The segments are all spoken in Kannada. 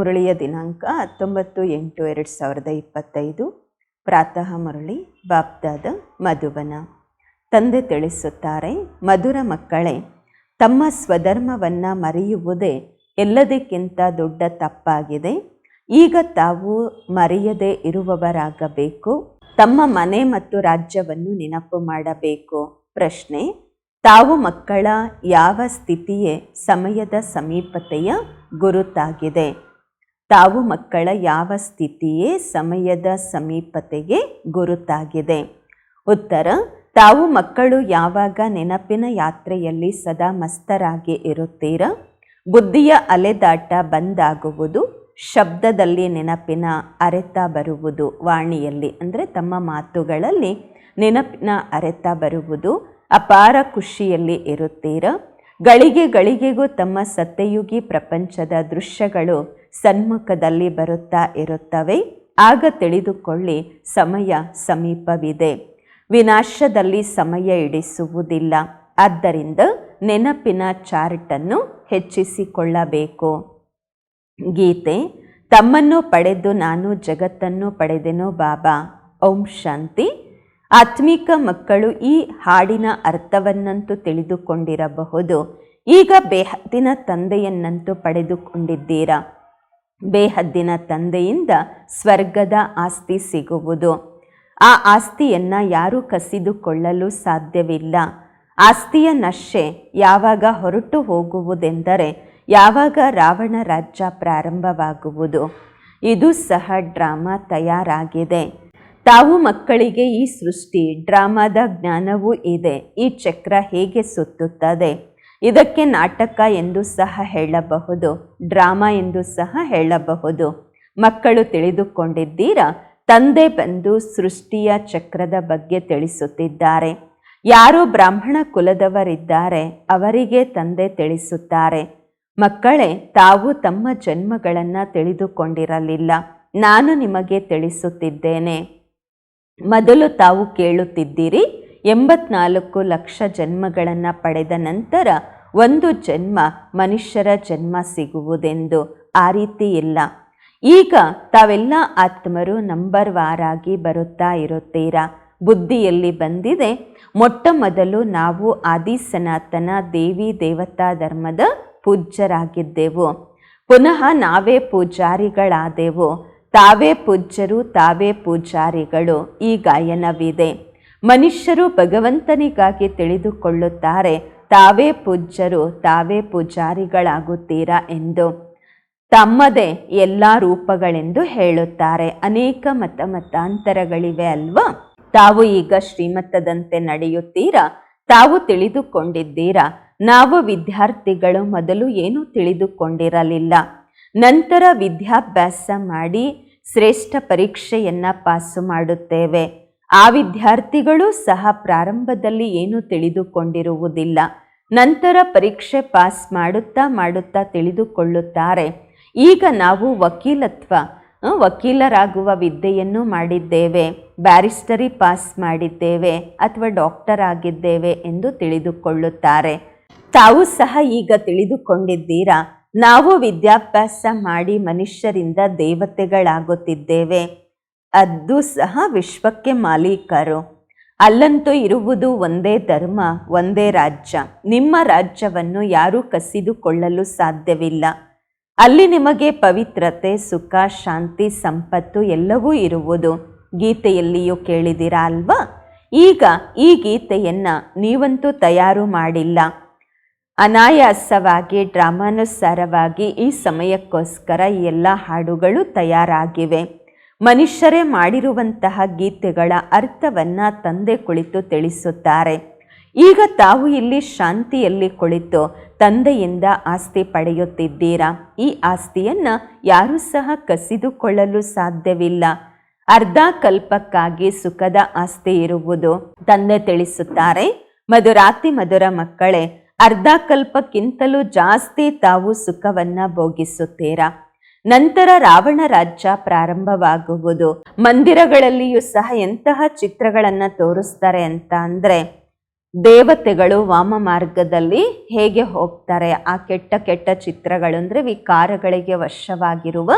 ಮುರಳಿಯ ದಿನಾಂಕ ಹತ್ತೊಂಬತ್ತು ಎಂಟು ಎರಡು ಸಾವಿರದ ಇಪ್ಪತ್ತೈದು. ಪ್ರಾತಃ ಮುರಳಿ ಬಾಪ್ದಾದ ಮಧುಬನ ತಂದೆ ತಿಳಿಸುತ್ತಾರೆ, ಮಧುರ ಮಕ್ಕಳೇ, ತಮ್ಮ ಸ್ವಧರ್ಮವನ್ನು ಮರೆಯುವುದೇ ಎಲ್ಲದಕ್ಕಿಂತ ದೊಡ್ಡ ತಪ್ಪಾಗಿದೆ. ಈಗ ತಾವು ಮರೆಯದೆ ಇರುವವರಾಗಬೇಕು. ತಮ್ಮ ಮನೆ ಮತ್ತು ರಾಜ್ಯವನ್ನು ನೆನಪು ಮಾಡಬೇಕು. ಪ್ರಶ್ನೆ, ತಾವು ಮಕ್ಕಳ ಯಾವ ಸ್ಥಿತಿಯೇ ಸಮಯದ ಸಮೀಪತೆಯ ಗುರುತಾಗಿದೆ. ತಾವು ಮಕ್ಕಳ ಯಾವ ಸ್ಥಿತಿಯೇ ಸಮಯದ ಸಮೀಪತೆಗೆ ಗುರುತಾಗಿದೆ. ಉತ್ತರ, ತಾವು ಮಕ್ಕಳು ಯಾವಾಗ ನೆನಪಿನ ಯಾತ್ರೆಯಲ್ಲಿ ಸದಾ ಮಸ್ತರಾಗಿ ಇರುತ್ತೀರ? ಬುದ್ಧಿಯ ಅಲೆದಾಟ ಬಂದಾಗುವುದು, ಶಬ್ದದಲ್ಲಿ ನೆನಪಿನ ಅರೆತ ಬರುವುದು, ವಾಣಿಯಲ್ಲಿ, ಅಂದರೆ ತಮ್ಮ ಮಾತುಗಳಲ್ಲಿ ನೆನಪಿನ ಅರೆತ ಬರುವುದು, ಅಪಾರ ಖುಷಿಯಲ್ಲಿ ಇರುತ್ತೀರ? ಗಳಿಗೆ ಗಳಿಗೆಗೂ ತಮ್ಮ ಸತ್ತೆಯುಗಿ ಪ್ರಪಂಚದ ದೃಶ್ಯಗಳು ಸನ್ಮುಖದಲ್ಲಿ ಬರುತ್ತಾ ಇರುತ್ತವೆ. ಆಗ ತಿಳಿದುಕೊಳ್ಳಿ, ಸಮಯ ಸಮೀಪವಿದೆ. ವಿನಾಶದಲ್ಲಿ ಸಮಯ ಇಡಿಸುವುದಿಲ್ಲ. ಆದ್ದರಿಂದ ನೆನಪಿನ ಚಾರ್ಟನ್ನು ಹೆಚ್ಚಿಸಿಕೊಳ್ಳಬೇಕು. ಗೀತೆ, ತಮ್ಮನ್ನು ಪಡೆದು ನಾನು ಜಗತ್ತನ್ನು ಪಡೆದೆನು ಬಾಬಾ. ಓಂ ಶಾಂತಿ. ಆತ್ಮಿಕ ಮಕ್ಕಳು ಈ ಹಾಡಿನ ಅರ್ಥವನ್ನಂತೂ ತಿಳಿದುಕೊಂಡಿರಬಹುದು. ಈಗ ಬೇಹತ್ತಿನ ತಂದೆಯನ್ನಂತೂ ಪಡೆದುಕೊಂಡಿದ್ದೀರಾ? ಬೇಹದ್ದಿನ ತಂದೆಯಿಂದ ಸ್ವರ್ಗದ ಆಸ್ತಿ ಸಿಗುವುದು. ಆ ಆಸ್ತಿಯನ್ನು ಯಾರೂ ಕಸಿದುಕೊಳ್ಳಲು ಸಾಧ್ಯವಿಲ್ಲ. ಆಸ್ತಿಯ ನಶೆ ಯಾವಾಗ ಹೊರಟು ಹೋಗುವುದೆಂದರೆ ಯಾವಾಗ ರಾವಣ ರಾಜ್ಯ ಪ್ರಾರಂಭವಾಗುವುದು. ಇದು ಸಹ ಡ್ರಾಮಾ ತಯಾರಾಗಿದೆ. ತಾವು ಮಕ್ಕಳಿಗೆ ಈ ಸೃಷ್ಟಿ, ಡ್ರಾಮಾದ ಜ್ಞಾನವೂ ಇದೆ. ಈ ಚಕ್ರ ಹೇಗೆ ಸುತ್ತುತ್ತದೆ? ಇದಕ್ಕೆ ನಾಟಕ ಎಂದು ಸಹ ಹೇಳಬಹುದು, ಡ್ರಾಮಾ ಎಂದು ಸಹ ಹೇಳಬಹುದು. ಮಕ್ಕಳು ತಿಳಿದುಕೊಂಡಿದ್ದೀರಾ? ತಂದೆ ಬಂದು ಸೃಷ್ಟಿಯ ಚಕ್ರದ ಬಗ್ಗೆ ತಿಳಿಸುತ್ತಿದ್ದಾರೆ. ಯಾರು ಬ್ರಾಹ್ಮಣ ಕುಲದವರಿದ್ದಾರೆ, ಅವರಿಗೆ ತಂದೆ ತಿಳಿಸುತ್ತಾರೆ. ಮಕ್ಕಳೇ, ತಾವು ತಮ್ಮ ಜನ್ಮಗಳನ್ನು ತಿಳಿದುಕೊಂಡಿರಲಿಲ್ಲ. ನಾನು ನಿಮಗೆ ತಿಳಿಸುತ್ತಿದ್ದೇನೆ. ಮೊದಲು ತಾವು ಕೇಳುತ್ತಿದ್ದೀರಿ ಎಂಬತ್ನಾಲ್ಕು ಲಕ್ಷ ಜನ್ಮಗಳನ್ನು ಪಡೆದ ನಂತರ ಒಂದು ಜನ್ಮ ಮನುಷ್ಯರ ಜನ್ಮ ಸಿಗುವುದೆಂದು ಆ ರೀತಿ ಇಲ್ಲ. ಈಗ ತಾವೆಲ್ಲ ಆತ್ಮರು ನಂಬರ್ ವಾರಾಗಿ ಬರುತ್ತಾ ಇರುತ್ತೀರಾ? ಬುದ್ಧಿಯಲ್ಲಿ ಬಂದಿದೆ, ಮೊಟ್ಟ ಮೊದಲು ನಾವು ಆದಿ ಸನಾತನ ದೇವಿ ದೇವತಾ ಧರ್ಮದ ಪೂಜ್ಯರಾಗಿದ್ದೆವು. ಪುನಃ ನಾವೇ ಪೂಜಾರಿಗಳಾದೆವು. ತಾವೇ ಪೂಜ್ಯರು, ತಾವೇ ಪೂಜಾರಿಗಳು ಈ ಗಾಯನವಿದೆ. ಮನುಷ್ಯರು ಭಗವಂತನಿಗಾಗಿ ತಿಳಿದುಕೊಳ್ಳುತ್ತಾರೆ, ತಾವೇ ಪೂಜ್ಯರು, ತಾವೇ ಪೂಜಾರಿಗಳಾಗುತ್ತೀರಾ ಎಂದು. ತಮ್ಮದೇ ಎಲ್ಲ ರೂಪಗಳೆಂದು ಹೇಳುತ್ತಾರೆ. ಅನೇಕ ಮತ ಮತಾಂತರಗಳಿವೆ ಅಲ್ವಾ? ತಾವು ಈಗ ಶ್ರೀಮತದಂತೆ ನಡೆಯುತ್ತೀರಾ? ತಾವು ತಿಳಿದುಕೊಂಡಿದ್ದೀರಾ? ನಾವು ವಿದ್ಯಾರ್ಥಿಗಳು ಮೊದಲು ಏನೂ ತಿಳಿದುಕೊಂಡಿರಲಿಲ್ಲ. ನಂತರ ವಿದ್ಯಾಭ್ಯಾಸ ಮಾಡಿ ಶ್ರೇಷ್ಠ ಪರೀಕ್ಷೆಯನ್ನು ಪಾಸು ಮಾಡುತ್ತೇವೆ. ಆ ವಿದ್ಯಾರ್ಥಿಗಳು ಸಹ ಪ್ರಾರಂಭದಲ್ಲಿ ಏನು ತಿಳಿದುಕೊಂಡಿರುವುದಿಲ್ಲ. ನಂತರ ಪರೀಕ್ಷೆ ಪಾಸ್ ಮಾಡುತ್ತಾ ಮಾಡುತ್ತಾ ತಿಳಿದುಕೊಳ್ಳುತ್ತಾರೆ. ಈಗ ನಾವು ವಕೀಲತ್ವ ವಕೀಲರಾಗುವ ವಿದ್ಯೆಯನ್ನು ಮಾಡಿದ್ದೇವೆ. ಬ್ಯಾರಿಸ್ಟರಿ ಪಾಸ್ ಮಾಡಿದ್ದೇವೆ ಅಥವಾ ಡಾಕ್ಟರ್ ಆಗಿದ್ದೇವೆ ಎಂದು ತಿಳಿದುಕೊಳ್ಳುತ್ತಾರೆ. ತಾವು ಸಹ ಈಗ ತಿಳಿದುಕೊಂಡಿದ್ದೀರಾ? ನಾವು ವಿದ್ಯಾಭ್ಯಾಸ ಮಾಡಿ ಮನುಷ್ಯರಿಂದ ದೇವತೆಗಳಾಗುತ್ತಿದ್ದೇವೆ. ಅದು ಸಹ ವಿಶ್ವಕ್ಕೆ ಮಾಲೀಕರು. ಅಲ್ಲಂತೂ ಇರುವುದು ಒಂದೇ ಧರ್ಮ, ಒಂದೇ ರಾಜ್ಯ. ನಿಮ್ಮ ರಾಜ್ಯವನ್ನು ಯಾರೂ ಕಸಿದುಕೊಳ್ಳಲು ಸಾಧ್ಯವಿಲ್ಲ. ಅಲ್ಲಿ ನಿಮಗೆ ಪವಿತ್ರತೆ, ಸುಖ, ಶಾಂತಿ, ಸಂಪತ್ತು ಎಲ್ಲವೂ ಇರುವುದು. ಗೀತೆಯಲ್ಲಿಯೂ ಕೇಳಿದಿರಾ ಅಲ್ವಾ? ಈಗ ಈ ಗೀತೆಯನ್ನು ನೀವಂತೂ ತಯಾರು ಮಾಡಿಲ್ಲ. ಅನಾಯಾಸವಾಗಿ, ಡ್ರಾಮಾನುಸಾರವಾಗಿ ಈ ಸಮಯಕ್ಕೋಸ್ಕರ ಎಲ್ಲ ಹಾಡುಗಳು ತಯಾರಾಗಿವೆ. ಮನುಷ್ಯರೇ ಮಾಡಿರುವಂತಹ ಗೀತೆಗಳ ಅರ್ಥವನ್ನು ತಂದೆ ಕುಳಿತು ತಿಳಿಸುತ್ತಾರೆ. ಈಗ ತಾವು ಇಲ್ಲಿ ಶಾಂತಿಯಲ್ಲಿ ಕುಳಿತು ತಂದೆಯಿಂದ ಆಸ್ತಿ ಪಡೆಯುತ್ತಿದ್ದೀರಾ? ಈ ಆಸ್ತಿಯನ್ನು ಯಾರೂ ಸಹ ಕಸಿದುಕೊಳ್ಳಲು ಸಾಧ್ಯವಿಲ್ಲ. ಅರ್ಧ ಕಲ್ಪಕ್ಕಾಗಿ ಸುಖದ ಆಸ್ತಿ ಇರುವುದು ತಂದೆ ತಿಳಿಸುತ್ತಾರೆ. ಮಧುರಾತಿ ಮಧುರ ಮಕ್ಕಳೇ, ಅರ್ಧ ಕಲ್ಪಕ್ಕಿಂತಲೂ ಜಾಸ್ತಿ ತಾವು ಸುಖವನ್ನು ಭೋಗಿಸುತ್ತೀರಾ? ನಂತರ ರಾವಣ ರಾಜ್ಯ ಪ್ರಾರಂಭವಾಗುವುದು. ಮಂದಿರಗಳಲ್ಲಿಯೂ ಸಹ ಎಂತಹ ಚಿತ್ರಗಳನ್ನು ತೋರಿಸ್ತಾರೆ ಅಂತ ಅಂದರೆ ದೇವತೆಗಳು ವಾಮ ಮಾರ್ಗದಲ್ಲಿ ಹೇಗೆ ಹೋಗ್ತಾರೆ, ಆ ಕೆಟ್ಟ ಕೆಟ್ಟ ಚಿತ್ರಗಳು ಅಂದರೆ ವಿಕಾರಗಳಿಗೆ ವಶವಾಗಿರುವ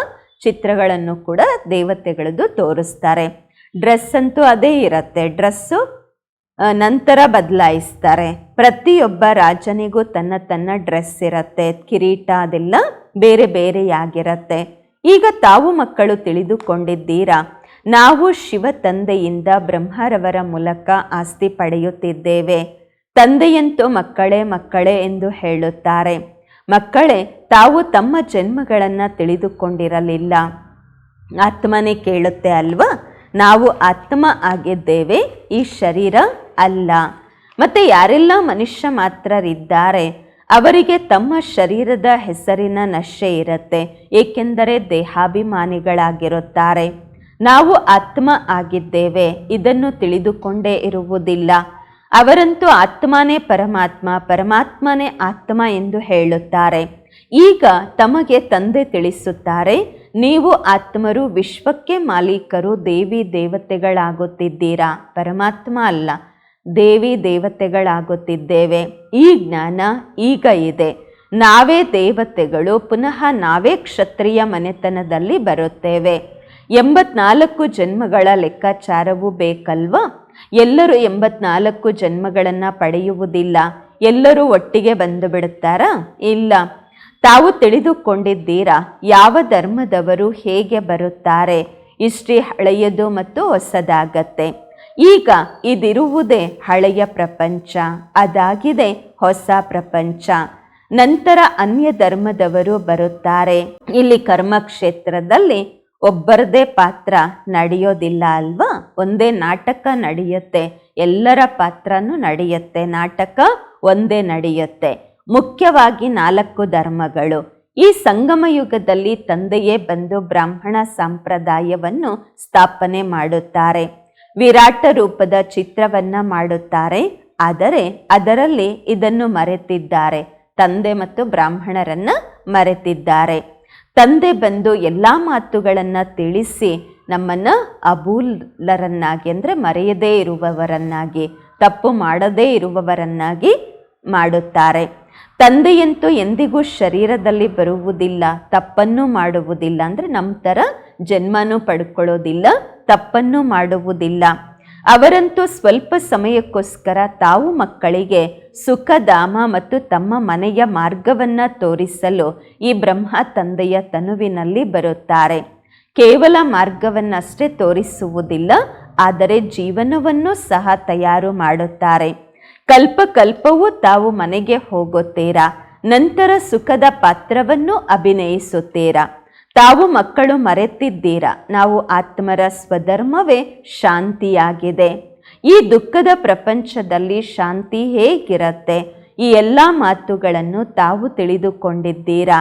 ಚಿತ್ರಗಳನ್ನು ಕೂಡ ದೇವತೆಗಳದ್ದು ತೋರಿಸ್ತಾರೆ. ಡ್ರೆಸ್ ಅಂತೂ ಅದೇ ಇರತ್ತೆ. ಡ್ರೆಸ್ಸು ನಂತರ ಬದಲಾಯಿಸ್ತಾರೆ. ಪ್ರತಿಯೊಬ್ಬ ರಾಜನಿಗೂ ತನ್ನ ತನ್ನ ಡ್ರೆಸ್ ಇರತ್ತೆ. ಕಿರೀಟ ಅದೆಲ್ಲ ಬೇರೆ ಬೇರೆಯಾಗಿರತ್ತೆ. ಈಗ ತಾವು ಮಕ್ಕಳು ತಿಳಿದುಕೊಂಡಿದ್ದೀರಾ? ನಾವು ಶಿವ ತಂದೆಯಿಂದ ಬ್ರಹ್ಮರವರ ಮೂಲಕ ಆಸ್ತಿ ಪಡೆಯುತ್ತಿದ್ದೇವೆ. ತಂದೆಯಂತೂ ಮಕ್ಕಳೇ ಮಕ್ಕಳೇ ಎಂದು ಹೇಳುತ್ತಾರೆ. ಮಕ್ಕಳೇ, ತಾವು ತಮ್ಮ ಜನ್ಮಗಳನ್ನು ತಿಳಿದುಕೊಂಡಿರಲಿಲ್ಲ. ಆತ್ಮನೇ ಕೇಳುತ್ತೆ ಅಲ್ವಾ? ನಾವು ಆತ್ಮ ಆಗಿದ್ದೇವೆ, ಈ ಶರೀರ ಅಲ್ಲ. ಮತ್ತೆ ಯಾರೆಲ್ಲ ಮನುಷ್ಯ ಮಾತ್ರರಿದ್ದಾರೆ? ಅವರಿಗೆ ತಮ್ಮ ಶರೀರದ ಹೆಸರಿನ ನಶೆ ಇರುತ್ತೆ, ಏಕೆಂದರೆ ದೇಹಾಭಿಮಾನಿಗಳಾಗಿರುತ್ತಾರೆ. ನಾವು ಆತ್ಮ ಆಗಿದ್ದೇವೆ, ಇದನ್ನು ತಿಳಿದುಕೊಂಡೇ ಇರುವುದಿಲ್ಲ. ಅವರಂತೂ ಆತ್ಮನೇ ಪರಮಾತ್ಮ, ಪರಮಾತ್ಮನೇ ಆತ್ಮ ಎಂದು ಹೇಳುತ್ತಾರೆ. ಈಗ ತಮಗೆ ತಂದೆ ತಿಳಿಸುತ್ತಾರೆ, ನೀವು ಆತ್ಮರು ವಿಶ್ವಕ್ಕೆ ಮಾಲೀಕರು ದೇವಿ ದೇವತೆಗಳಾಗುತ್ತಿದ್ದೀರಾ? ಪರಮಾತ್ಮ ಅಲ್ಲ. ದೇವಿ ದೇವತೆಗಳಾಗುತ್ತಿದ್ದೇವೆ. ಈ ಜ್ಞಾನ ಈಗ ಇದೆ. ನಾವೇ ದೇವತೆಗಳು, ಪುನಃ ನಾವೇ ಕ್ಷತ್ರಿಯ ಮನೆತನದಲ್ಲಿ ಬರುತ್ತೇವೆ. ಎಂಬತ್ನಾಲ್ಕು ಜನ್ಮಗಳ ಲೆಕ್ಕಾಚಾರವೂ ಬೇಕಲ್ವಾ? ಎಲ್ಲರೂ ಎಂಬತ್ನಾಲ್ಕು ಜನ್ಮಗಳನ್ನು ಪಡೆಯುವುದಿಲ್ಲ. ಎಲ್ಲರೂ ಒಟ್ಟಿಗೆ ಬಂದು ಬಿಡುತ್ತಾರಾ ಇಲ್ಲ. ತಾವು ತಿಳಿದುಕೊಂಡಿದ್ದೀರಾ, ಯಾವ ಧರ್ಮದವರು ಹೇಗೆ ಬರುತ್ತಾರೆ? ಇಷ್ಟೇ ಹಳೆಯದು ಮತ್ತು ಹೊಸದಾಗತ್ತೆ. ಈಗ ಇದಿರುವುದೇ ಹಳೆಯ ಪ್ರಪಂಚ, ಅದಾಗಿದೆ ಹೊಸ ಪ್ರಪಂಚ. ನಂತರ ಅನ್ಯ ಧರ್ಮದವರು ಬರುತ್ತಾರೆ. ಇಲ್ಲಿ ಕರ್ಮಕ್ಷೇತ್ರದಲ್ಲಿ ಒಬ್ಬರದೇ ಪಾತ್ರ ನಡೆಯೋದಿಲ್ಲ ಅಲ್ವಾ? ಒಂದೇ ನಾಟಕ ನಡೆಯುತ್ತೆ, ಎಲ್ಲರ ಪಾತ್ರನೂ ನಡೆಯುತ್ತೆ. ನಾಟಕ ಒಂದೇ ನಡೆಯುತ್ತೆ. ಮುಖ್ಯವಾಗಿ ನಾಲ್ಕು ಧರ್ಮಗಳು. ಈ ಸಂಗಮ ಯುಗದಲ್ಲಿ ತಂದೆಯೇ ಬಂದು ಬ್ರಾಹ್ಮಣ ಸಂಪ್ರದಾಯವನ್ನು ಸ್ಥಾಪನೆ ಮಾಡುತ್ತಾರೆ. ವಿರಾಟ ರೂಪದ ಚಿತ್ರವನ್ನ ಮಾಡುತ್ತಾರೆ. ಆದರೆ ಅದರಲ್ಲಿ ಇದನ್ನು ಮರೆತಿದ್ದಾರೆ. ತಂದೆ ಮತ್ತು ಬ್ರಾಹ್ಮಣರನ್ನ ಮರೆತಿದ್ದಾರೆ. ತಂದೆ ಬಂದು ಎಲ್ಲ ಮಾತುಗಳನ್ನ ತಿಳಿಸಿ ನಮ್ಮನ್ನ ಅಬೂಲರನ್ನಾಗಿ ಅಂದರೆ ಮರೆಯದೇ ಇರುವವರನ್ನಾಗಿ, ತಪ್ಪು ಮಾಡದೇ ಇರುವವರನ್ನಾಗಿ ಮಾಡುತ್ತಾರೆ. ತಂದೆಯಂತೂ ಎಂದಿಗೂ ಶರೀರದಲ್ಲಿ ಬರುವುದಿಲ್ಲ, ತಪ್ಪನ್ನು ಮಾಡುವುದಿಲ್ಲ ಅಂದರೆ ನಮ್ಮ ಥರ ಜನ್ಮನೂ ಪಡ್ಕೊಳ್ಳೋದಿಲ್ಲ. ತಪ್ಪನ್ನು ಮಾಡುವುದಿಲ್ಲ. ಅವರಂತೂ ಸ್ವಲ್ಪ ಸಮಯಕ್ಕೋಸ್ಕರ ತಾವು ಮಕ್ಕಳಿಗೆ ಸುಖಧಾಮ ಮತ್ತು ತಮ್ಮ ಮನೆಯ ಮಾರ್ಗವನ್ನ ತೋರಿಸಲು ಈ ಬ್ರಹ್ಮ ತಂದೆಯ ತನುವಿನಲ್ಲಿ ಬರುತ್ತಾರೆ. ಕೇವಲ ಮಾರ್ಗವನ್ನಷ್ಟೇ ತೋರಿಸುವುದಿಲ್ಲ, ಆದರೆ ಜೀವನವನ್ನು ಸಹ ತಯಾರು ಮಾಡುತ್ತಾರೆ. ಕಲ್ಪ ಕಲ್ಪವೂ ತಾವು ಮನೆಗೆ ಹೋಗುತ್ತೀರಾ, ನಂತರ ಸುಖದ ಪಾತ್ರವನ್ನು ಅಭಿನಯಿಸುತ್ತೀರಾ? ತಾವು ಮಕ್ಕಳು ಮರೆತಿದ್ದೀರಾ? ನಾವು ಆತ್ಮರ ಸ್ವಧರ್ಮವೇ ಶಾಂತಿಯಾಗಿದೆ. ಈ ದುಃಖದ ಪ್ರಪಂಚದಲ್ಲಿ ಶಾಂತಿ ಹೇಗಿರತ್ತೆ? ಈ ಎಲ್ಲ ಮಾತುಗಳನ್ನು ತಾವು ತಿಳಿದುಕೊಂಡಿದ್ದೀರಾ?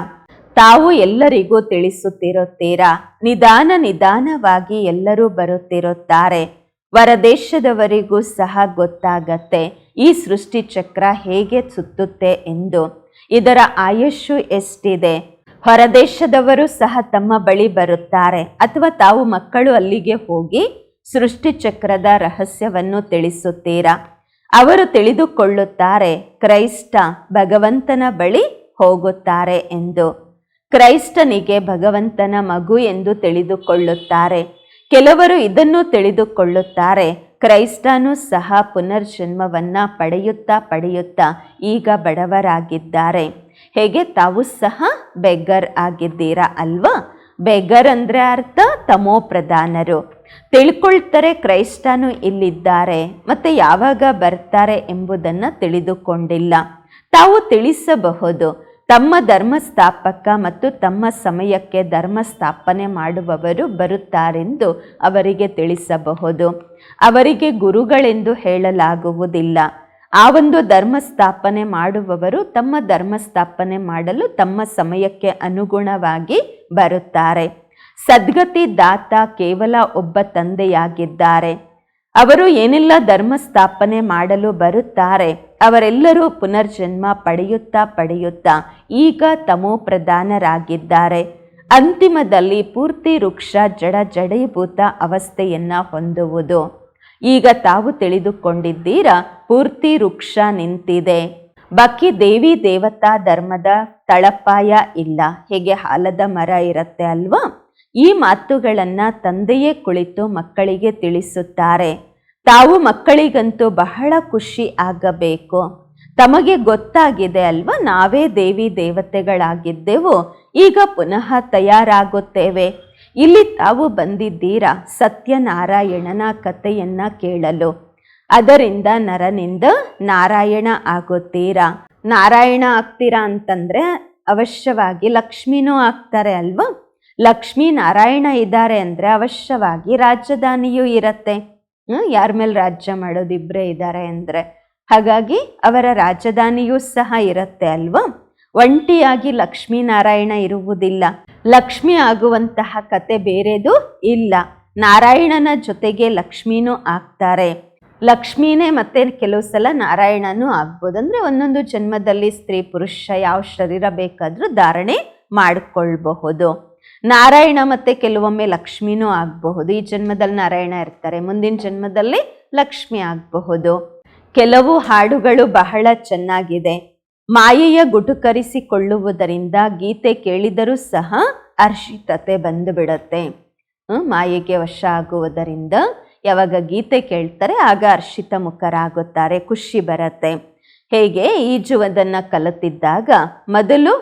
ತಾವು ಎಲ್ಲರಿಗೂ ತಿಳಿಸುತ್ತಿರುತ್ತೀರಾ? ನಿಧಾನ ನಿಧಾನವಾಗಿ ಎಲ್ಲರೂ ಬರುತ್ತಿರುತ್ತಾರೆ. ಹೊರದೇಶದವರಿಗೂ ಸಹ ಗೊತ್ತಾಗತ್ತೆ, ಈ ಸೃಷ್ಟಿ ಚಕ್ರ ಹೇಗೆ ಸುತ್ತುತ್ತೆ ಎಂದು. ಇದರ ಆಯಸ್ಸು ಎಷ್ಟಿದೆ? ಹೊರದೇಶದವರು ಸಹ ತಮ್ಮ ಬಳಿ ಬರುತ್ತಾರೆ. ಅಥವಾ ತಾವು ಮಕ್ಕಳು ಅಲ್ಲಿಗೆ ಹೋಗಿ ಸೃಷ್ಟಿ ಚಕ್ರದ ರಹಸ್ಯವನ್ನು ತಿಳಿಸುತ್ತೀರಾ? ಅವರು ತಿಳಿದುಕೊಳ್ಳುತ್ತಾರೆ, ಕ್ರೈಸ್ತ ಭಗವಂತನ ಬಳಿ ಹೋಗುತ್ತಾರೆ ಎಂದು. ಕ್ರೈಸ್ತನಿಗೆ ಭಗವಂತನ ಮಗು ಎಂದು ತಿಳಿದುಕೊಳ್ಳುತ್ತಾರೆ. ಕೆಲವರು ಇದನ್ನು ತಿಳಿದುಕೊಳ್ಳುತ್ತಾರೆ, ಕ್ರೈಸ್ತನೂ ಸಹ ಪುನರ್ಜನ್ಮವನ್ನು ಪಡೆಯುತ್ತಾ ಪಡೆಯುತ್ತಾ ಈಗ ಬಡವರಾಗಿದ್ದಾರೆ. ಹೇಗೆ ತಾವು ಸಹ ಬೆಗ್ಗರ್ ಆಗಿದ್ದೀರಾ ಅಲ್ವಾ? ಬೆಗ್ಗರ್ ಅಂದರೆ ಅರ್ಥ ತಮೋ ಪ್ರಧಾನರು ತಿಳ್ಕೊಳ್ತಾರೆ ಕ್ರೈಸ್ತನು ಇಲ್ಲಿದ್ದಾರೆ, ಮತ್ತು ಯಾವಾಗ ಬರ್ತಾರೆ ಎಂಬುದನ್ನು ತಿಳಿದುಕೊಂಡಿಲ್ಲ. ತಾವು ತಿಳಿಸಬಹುದು, ತಮ್ಮ ಧರ್ಮ ಸ್ಥಾಪಕ ಮತ್ತು ತಮ್ಮ ಸಮಯಕ್ಕೆ ಧರ್ಮ ಸ್ಥಾಪನೆ ಮಾಡುವವರು ಬರುತ್ತಾರೆಂದು ಅವರಿಗೆ ತಿಳಿಸಬಹುದು. ಅವರಿಗೆ ಗುರುಗಳೆಂದು ಹೇಳಲಾಗುವುದಿಲ್ಲ. ಆ ಒಂದು ಧರ್ಮ ಸ್ಥಾಪನೆ ಮಾಡುವವರು ತಮ್ಮ ಧರ್ಮ ಸ್ಥಾಪನೆ ಮಾಡಲು ತಮ್ಮ ಸಮಯಕ್ಕೆ ಅನುಗುಣವಾಗಿ ಬರುತ್ತಾರೆ. ಸದ್ಗತಿ ದಾತ ಕೇವಲ ಒಬ್ಬ ತಂದೆಯಾಗಿದ್ದಾರೆ. ಅವರು ಏನೆಲ್ಲ ಧರ್ಮ ಸ್ಥಾಪನೆ ಮಾಡಲು ಬರುತ್ತಾರೆ, ಅವರೆಲ್ಲರೂ ಪುನರ್ಜನ್ಮ ಪಡೆಯುತ್ತಾ ಪಡೆಯುತ್ತಾ ಈಗ ತಮೋ ಪ್ರಧಾನರಾಗಿದ್ದಾರೆ ಅಂತಿಮದಲ್ಲಿ ಪೂರ್ತಿ ವೃಕ್ಷ ಜಡ ಜಡೀಭೂತ ಅವಸ್ಥೆಯನ್ನು ಹೊಂದುವುದು. ಈಗ ತಾವು ತಿಳಿದುಕೊಂಡಿದ್ದೀರಾ ಪೂರ್ತಿ ವೃಕ್ಷ ನಿಂತಿದೆ. ಬಾಕಿ ದೇವಿ ದೇವತಾ ಧರ್ಮದ ತಳಪಾಯ ಇಲ್ಲ. ಹೇಗೆ ಹಾಲದ ಮರ ಇರುತ್ತೆ ಅಲ್ವಾ? ಈ ಮಾತುಗಳನ್ನು ತಂದೆಯೇ ಕುಳಿತು ಮಕ್ಕಳಿಗೆ ತಿಳಿಸುತ್ತಾರೆ. ತಾವು ಮಕ್ಕಳಿಗಂತೂ ಬಹಳ ಖುಷಿ ಆಗಬೇಕು. ತಮಗೆ ಗೊತ್ತಾಗಿದೆ ಅಲ್ವಾ? ನಾವೇ ದೇವಿ ದೇವತೆಗಳಾಗಿದ್ದೆವು. ಈಗ ಪುನಃ ತಯಾರಾಗುತ್ತೇವೆ. ಇಲ್ಲಿ ತಾವು ಬಂದಿದ್ದೀರಾ? ಸತ್ಯನಾರಾಯಣನ ಕಥೆಯನ್ನ ಕೇಳಲು. ಅದರಿಂದ ನರನಿಂದ ನಾರಾಯಣ ಆಗುತ್ತೀರಾ ನಾರಾಯಣ ಆಗ್ತೀರಾ ಅಂತಂದ್ರೆ ಅವಶ್ಯವಾಗಿ ಲಕ್ಷ್ಮಿನೂ ಆಗ್ತಾರೆ ಅಲ್ವಾ? ಲಕ್ಷ್ಮೀ ನಾರಾಯಣ ಇದ್ದಾರೆ ಅಂದ್ರೆ ಅವಶ್ಯವಾಗಿ ರಾಜಧಾನಿಯೂ ಇರತ್ತೆ. ಯಾರ ಮೇಲೆ ರಾಜ್ಯ ಮಾಡೋದಿಬ್ರೇ ಇದ್ದಾರೆ ಅಂದ್ರೆ. ಹಾಗಾಗಿ ಅವರ ರಾಜಧಾನಿಯೂ ಸಹ ಇರುತ್ತೆ ಅಲ್ವಾ? ಒಂಟಿಯಾಗಿ ಲಕ್ಷ್ಮೀನಾರಾಯಣ ಇರುವುದಿಲ್ಲ. ಲಕ್ಷ್ಮಿ ಆಗುವಂತಹ ಕತೆ ಬೇರೆದು ಇಲ್ಲ. ನಾರಾಯಣನ ಜೊತೆಗೆ ಲಕ್ಷ್ಮೀನೂ ಆಗ್ತಾರೆ. ಲಕ್ಷ್ಮೀನೇ ಮತ್ತೆ ಕೆಲವು ಸಲ ನಾರಾಯಣನೂ ಆಗ್ಬೋದು ಅಂದ್ರೆ ಒಂದೊಂದು ಜನ್ಮದಲ್ಲಿ ಸ್ತ್ರೀ ಪುರುಷ ಯಾವ ಶರೀರ ಬೇಕಾದರೂ ಧಾರಣೆ ಮಾಡಿಕೊಳ್ಬಹುದು. ನಾರಾಯಣ ಮತ್ತೆ ಕೆಲವೊಮ್ಮೆ ಲಕ್ಷ್ಮಿನೂ ಆಗಬಹುದು. ಈ ಜನ್ಮದಲ್ಲಿ ನಾರಾಯಣ ಇರ್ತಾರೆ. ಮುಂದಿನ ಜನ್ಮದಲ್ಲಿ ಲಕ್ಷ್ಮಿ ಆಗಬಹುದು. ಕೆಲವು ಹಾಡುಗಳು ಬಹಳ ಚೆನ್ನಾಗಿದೆ. ಮಾಯೆಯ ಗುಟುಕರಿಸಿಕೊಳ್ಳುವುದರಿಂದ ಗೀತೆ ಕೇಳಿದರೂ ಸಹ ಅರ್ಷಿತತೆ ಬಂದುಬಿಡತ್ತೆ. ಮಾಯೆಗೆ ವಶ ಆಗುವುದರಿಂದ ಯಾವಾಗ ಗೀತೆ ಕೇಳ್ತಾರೆ, ಆಗ ಹರ್ಷಿತ ಮುಖರಾಗುತ್ತಾರೆ, ಖುಷಿ ಬರತ್ತೆ. ಹೇಗೆ? ಈಜುವುದನ್ನು ಕಲಿತಿದ್ದಾಗ ಮೊದಲು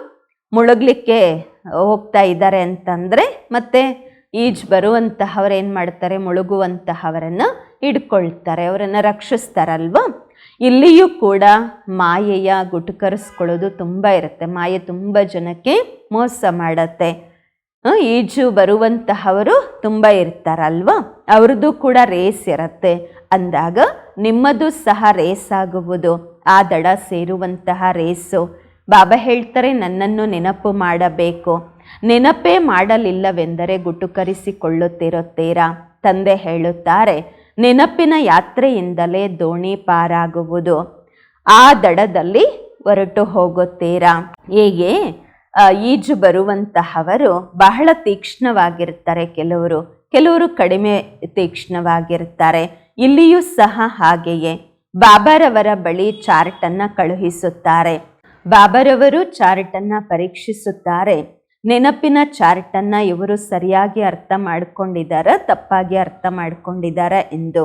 ಮುಳುಗ್ಲಿಕ್ಕೆ ಹೋಗ್ತಾ ಇದ್ದಾರೆ ಅಂತಂದರೆ, ಮತ್ತೆ ಈಜು ಬರುವಂತಹವ್ರು ಏನು ಮಾಡ್ತಾರೆ, ಮುಳುಗುವಂತಹವರನ್ನು ಹಿಡ್ಕೊಳ್ತಾರೆ, ಅವರನ್ನು ರಕ್ಷಿಸ್ತಾರಲ್ವಾ? ಇಲ್ಲಿಯೂ ಕೂಡ ಮಾಯೆಯ ಗುಟುಕರಿಸ್ಕೊಳ್ಳೋದು ತುಂಬ ಇರುತ್ತೆ. ಮಾಯೆ ತುಂಬ ಜನಕ್ಕೆ ಮೋಸ ಮಾಡತ್ತೆ. ಈಜು ಬರುವಂತಹವರು ತುಂಬ ಇರ್ತಾರಲ್ವಾ? ಅವ್ರದ್ದು ಕೂಡ ರೇಸ್ ಇರತ್ತೆ. ಅಂದಾಗ ನಿಮ್ಮದು ಸಹ ರೇಸ್ ಆಗುವುದು. ಆ ದಡ ಸೇರುವಂತಹ ರೇಸು. ಬಾಬಾ ಹೇಳ್ತಾರೆ, ನನ್ನನ್ನು ನೆನಪು ಮಾಡಬೇಕು. ನೆನಪೇ ಮಾಡಲಿಲ್ಲವೆಂದರೆ ಗುಟುಕರಿಸಿಕೊಳ್ಳುತ್ತಿರುತ್ತೀರಾ? ತಂದೆ ಹೇಳುತ್ತಾರೆ, ನೆನಪಿನ ಯಾತ್ರೆಯಿಂದಲೇ ದೋಣಿ ಪಾರಾಗುವುದು. ಆ ದಡದಲ್ಲಿ ಹೊರಟು ಹೋಗುತ್ತೀರಾ? ಹೇಗೆ? ಈಜು ಬರುವಂತಹವರು ಬಹಳ ತೀಕ್ಷ್ಣವಾಗಿರ್ತಾರೆ ಕೆಲವರು. ಕೆಲವರು ಕಡಿಮೆ ತೀಕ್ಷ್ಣವಾಗಿರುತ್ತಾರೆ. ಇಲ್ಲಿಯೂ ಸಹ ಹಾಗೆಯೇ. ಬಾಬಾರವರ ಬಳಿ ಚಾರ್ಟನ್ನು ಕಳುಹಿಸುತ್ತಾರೆ. ಬಾಬಾರವರು ಚಾರ್ಟನ್ನು ಪರೀಕ್ಷಿಸುತ್ತಾರೆ. ನೆನಪಿನ ಚಾರ್ಟನ್ನು ಇವರು ಸರಿಯಾಗಿ ಅರ್ಥ ಮಾಡಿಕೊಂಡಿದ್ದಾರೆ, ತಪ್ಪಾಗಿ ಅರ್ಥ ಮಾಡಿಕೊಂಡಿದ್ದಾರೆ ಎಂದು.